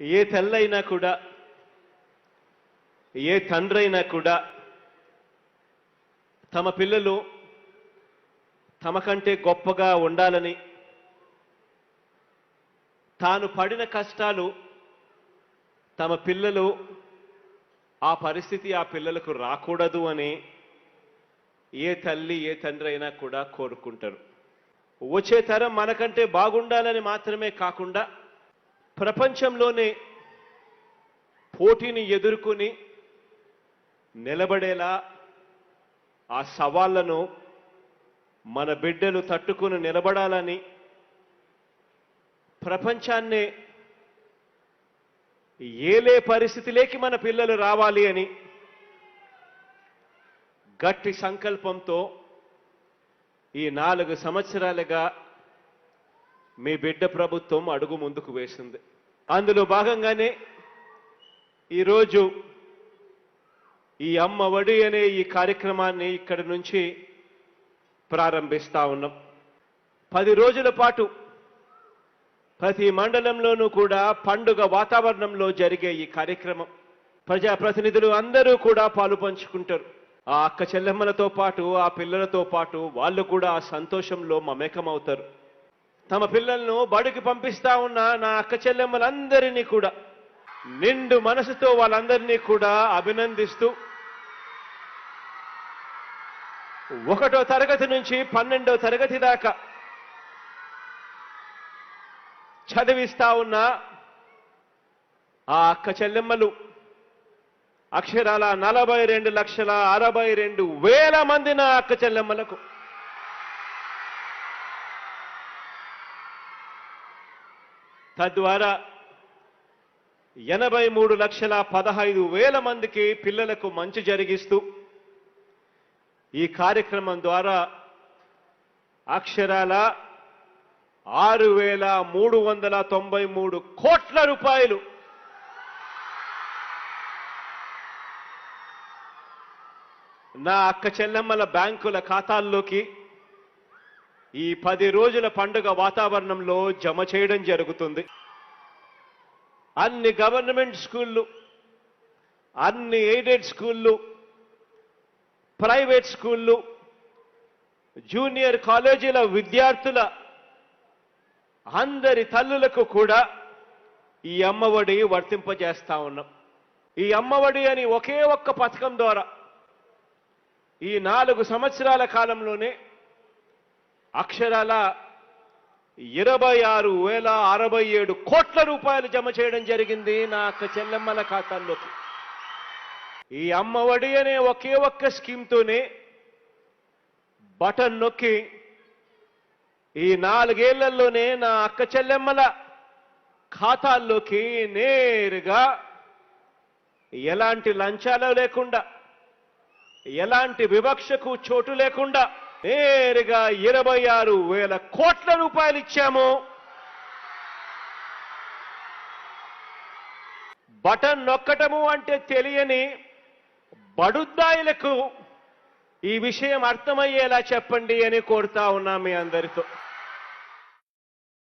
ఏ తల్లైనా కూడా ఏ తండ్రైనా కూడా తమ పిల్లలు తమ కంటే గొప్పగా ఉండాలని తాను పడిన కష్టాలు తమ పిల్లలు ఆ పరిస్థితి ఆ పిల్లలకు రాకూడదు అని ఏ తల్లి ఏ తండ్రి అయినా కూడా కోరుకుంటారు. వచ్చే తరం మనకంటే బాగుండాలని మాత్రమే కాకుండా ప్రపంచంలోనే పోటీని ఎదుర్కొని నిలబడేలా ఆ సవాళ్ళను మన బిడ్డలు తట్టుకుని నిలబడాలని ప్రపంచాన్నే ఏలే పరిస్థితిలోకి మన పిల్లలు రావాలి అని గట్టి సంకల్పంతో ఈ నాలుగు సంవత్సరాలుగా మీ బిడ్డ ప్రభుత్వం అడుగు ముందుకు వేసింది. అందులో భాగంగానే ఈరోజు ఈ అమ్మ ఒడి అనే ఈ కార్యక్రమాన్ని ఇక్కడి నుంచి ప్రారంభిస్తా ఉన్నాం. పది రోజుల పాటు ప్రతి మండలంలోనూ కూడా పండుగ వాతావరణంలో జరిగే ఈ కార్యక్రమం. ప్రజాప్రతినిధులు అందరూ కూడా పాలు పంచుకుంటారు. ఆ అక్క చెల్లెమ్మలతో పాటు ఆ పిల్లలతో పాటు వాళ్ళు కూడా ఆ సంతోషంలో మమేకమవుతారు. తమ పిల్లలను బడికి పంపిస్తా ఉన్న నా అక్క చెల్లెమ్మలందరినీ కూడా నిండు మనసుతో వాళ్ళందరినీ కూడా అభినందిస్తూ ఒకటో తరగతి నుంచి పన్నెండో తరగతి దాకా చదివిస్తా ఉన్న ఆ అక్క చెల్లెమ్మలు అక్షరాల నలభై రెండు లక్షల అరవై రెండు వేల మంది నా అక్క చెల్లెమ్మలకు. తద్వారా ఎనభై మూడు లక్షల పదహైదు వేల మందికి పిల్లలకు మంచి జరిగిస్తూ ఈ కార్యక్రమం ద్వారా అక్షరాల ఆరు వేల మూడు వందల తొంభై మూడు కోట్ల రూపాయలు. నా అక్క చెల్లెమ్మల బ్యాంకుల ఖాతాల్లోకి ఈ పది రోజుల పండుగ వాతావరణంలో జమ చేయడం జరుగుతుంది. అన్ని గవర్నమెంట్ స్కూళ్ళు అన్ని ఎయిడెడ్ స్కూళ్ళు ప్రైవేట్ స్కూళ్ళు జూనియర్ కాలేజీల విద్యార్థుల అందరి తల్లులకు కూడా ఈ అమ్మఒడి వర్తింపజేస్తా ఉన్నాం. ఈ అమ్మఒడి అని ఒకే ఒక్క పథకం ద్వారా ఈ నాలుగు సంవత్సరాల కాలంలోనే అక్షరాల ఇరవై ఆరు వేల అరవై ఏడు కోట్ల రూపాయలు జమ చేయడం జరిగింది నా అక్క చెల్లెమ్మల ఖాతాల్లోకి. ఈ అమ్మఒడి అనే ఒకే ఒక్క స్కీమ్తోనే బటన్ నొక్కి ఈ నాలుగేళ్ళలోనే నా అక్క చెల్లెమ్మల ఖాతాల్లోకి నేరుగా ఎలాంటి లంచాలు లేకుండా ఎలాంటి వివక్షకు చోటు లేకుండా నేరుగా ఇరవై ఆరు వేల కోట్ల రూపాయలు ఇచ్చాము. బటన్ నొక్కటము అంటే తెలియని బడుద్దాయిలకు ఈ విషయం అర్థమయ్యేలా చెప్పండి అని కోరుతా ఉన్నా మీ అందరితో.